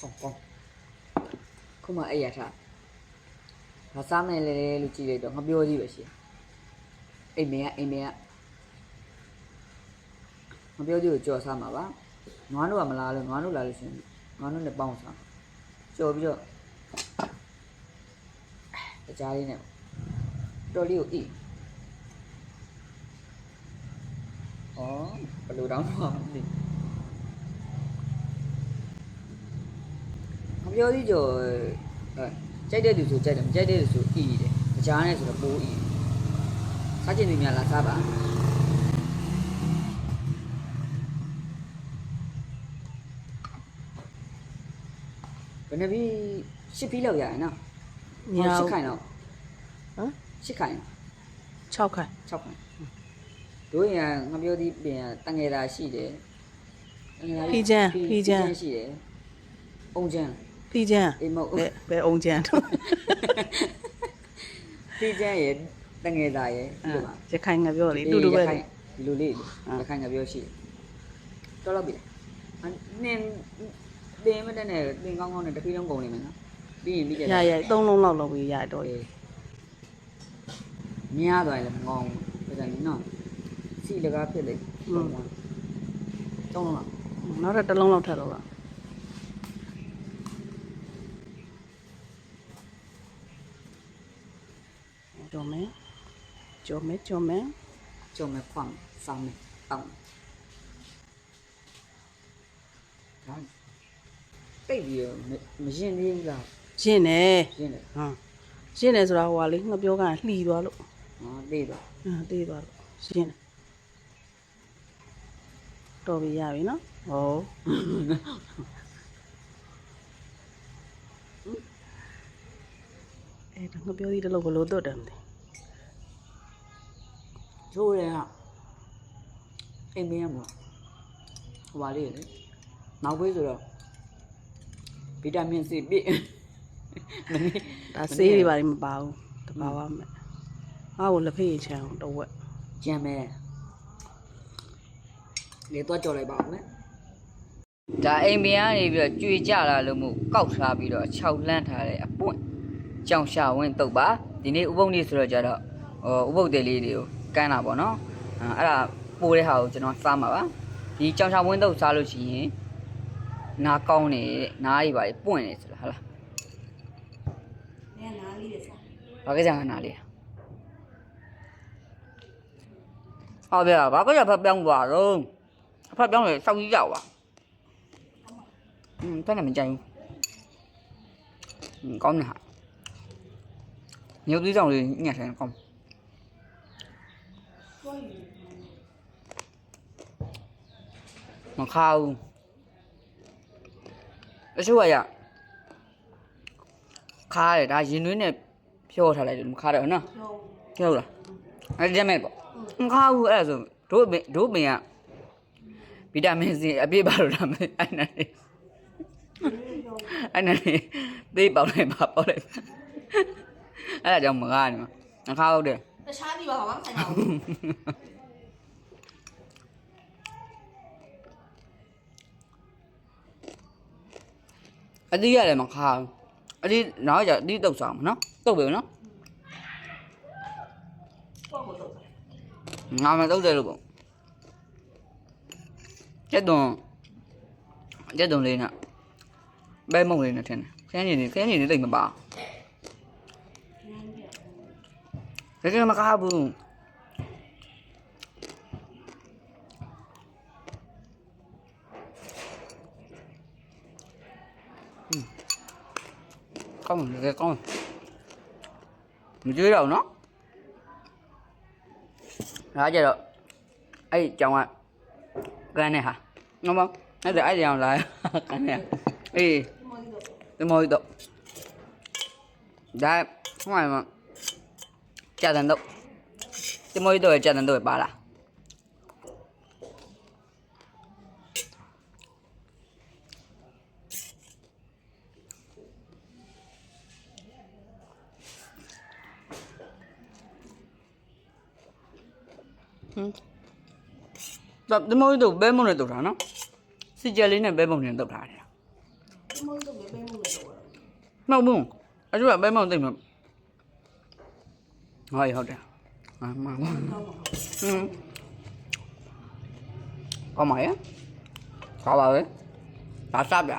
ကောင်းကောင်းခုမှအဲ့ရထားဘာစားမယ်လဲလို့ကြည့်လိုက်တော့ငါပြောကြည့်ပဲရှိအိမ်မင်းကအိမ်မင်းကငါပြောကြည့်ကိုကြော်စားမှာပါနွားတို့ကမလားလို့နွားတို့လာလို့ရှိရင်နွားတို့နဲ့ပေါင်းစားကြော်ပြီးတော့အကြားလေးနဲ့တော်လေးကိုဣဩဘယ်လိုတောင်းတော့မသိဘူး မပြောသေးကြောအဲကြိုက်တဲ့လူဆိုကြိုက်တယ်မကြိုက်တဲ့လူဆိုအီးတယ်အကြားနဲ့ဆိုတော့ပိုးအီးစားချင်သူများလာစားပါဘယ်နှပြီးရှစ်ပြီးလောက်ရရင်နော်ညောရှစ်ခိုင်တော့ဟမ်ရှစ်ခိုင်6ခိုင်6ခိုင်တို့ရန်ငါပြောသေးပြင်တန်ငယ်တာရှိတယ်တန်ငယ်တာဖီချမ်းဖီချမ်းရှိတယ်အုံချမ်း ဖီချမ်းအေးမဟုတ်ဘယ်ဘယ်အောင်ချမ်းတော့ဖီချမ်းရဲ့တငယ်သားရဲ့ဒီလိုပါရခိုင်ငါပြောလေတူတူပဲရခိုင်ဒီလိုလေးလေအာရခိုင်ကပြောရှိတယ်တော်တော့ပြီလားအနင်းတင်းမတဲ့နဲ့တင်းကောင်းကောင်းနဲ့တစ်ခီးလုံးကုန်နေမယ်နော်ပြီးရင်ပြီးကြရရသုံးလုံးလောက်လုပ်ပြီးရတော့အေးမြားသွားရင်လည်းမကောင်းဘူးဒါကြောင့်နော်စီလကားဖြစ်လေတောင်းလုံးလားနောက်တော့တစ်လုံးလောက်ထပ်တော့လား ကြော်မယ်ကြော်မယ်ကြော်မယ်ကြုံမဲ့ခွန်စောင်းမယ်တောင်းဒါတိတ်ပြီးတော့မရင်သေးဘူးလားရှင်းတယ်ရင်တယ်ဟမ်ရှင်းတယ်ဆိုတာဟိုကလေငါပြောကလှီသွားလို့ဟောသေးတော့ဟမ်တေးသွားလို့ရှင်းတယ်တော်ပြီရပြီနော်ဟော အဲ့ဒါငါပြောသေးတယ်လို့ဘယ်လိုတော့တယ်မသိချိုးတယ်ဟာအိမ်မင်းရမလားဟိုပါလေးလေနောက်ဘေးဆိုတော့ဗီတာမင်စီပြည့်မနေ့ဒါဆေးတွေပါလိမပါဘူးတပါပါမယ်ဟာကိုလက်ဖေးချမ်းအောင်တော့ဝက်ကြံမဲလေတော့ကြော်လိုက်ပါဦးမယ်ဒါအိမ်မင်းကနေပြီးတော့ကြွေကြလာလို့မို့ကောက်ထားပြီးတော့6လန့်ထားတဲ့အပွင့် ကြောင်ရှာဝင်းတုတ်ပါဒီနေ့ဥပုပ်နေ့ဆိုတော့ကြတော့ဟိုဥပုပ်တယ်လေးတွေကိုကမ်းတာပေါ့နော်အဲ့ဒါပိုးတဲ့ဟာကိုကျွန်တော်စားမှာပါဒီကြောင်ရှာဝင်းတုတ်စားလို့ရှိရင်နားကောင်းနေနားတွေပါပွင့်နေဆိုလားဟုတ်လား နည်းနားလေးတွေစား ဘာကြကြနားလေးဟုတ်ဗျာဘာကြကြဖက်ပြောင်းသွားတော့ဖက်ပြောင်းလေစောက်ကြီးရောက်ပါอืมဖက်နေမကြိုင်ဘူးอืมကောင်းနေဟာညိုသီး ဆောင်လေးညက်ဆိုင်ကောင်းမခါဘူးအချို့ကရခါရတယ်ဒါရင်သွင်းနဲ့ဖြောထားလိုက်တယ်မခါတော့နော်ကျော်ဟုတ်လားအဲ့ဒီမဲ့ပေါ့မခါဘူးအဲ့ဒါဆိုတို့ပင်တို့ပင်ကဗီတာမင်စီအပြည့်ပါလို့လားမသိအဲ့နဲ့အဲ့နဲ့သိပေါက်လိုက်ပါပေါက်လိုက် အဲ့ဒါကြောင့်မကားနေမှာမခါဟုတ်တယ်တခြားဒီပါဘာမှဆိုင်တော့အတိရတယ်မခါဘူးအတိနောက်ကျအတိတုတ်ဆောင်မနော်တုတ်ပဲနော်ပေါ့ကိုတော့ငါမတုတ်တယ် လို့ပေါ့ကျက်သွန်ကျက်သွန်လေးနဲ့ဘဲမုံလေးနဲ့ထင်တယ်ခင်းနေနေခင်းနေနေတိတ်မပါတကယ်မ ကားဘူးကောင်းတယ်ကောင်းမကြွေးတော့နော်ဒါကြတော့အဲ့ကြောင်ကကန်နေဟာငမအဲ့ဒါအဲ့ကြောင်လာကန်နေအေးဒီမော်တော့ဒါဟိုမှာကြာတယ်တော့ဒီမော်တော့ကြာတယ်တော့ပါလားဒါဒီမော်တော့ဘဲမုံနဲ့တုတ်တာနော်စစ်ကြလေးနဲ့ဘဲမုံနဲ့တုတ်ထားတယ်မုန်းတော့ပဲပဲမုန်းလို့တော့မဟုတ်ဘူးအကျိုးကပဲမောင်သိမ့်မ ဟုတ်ရဟုတ်တယ်အမမဟင်းကောင်းပါရဲ့ကောင်းပါပဲဒါစပြ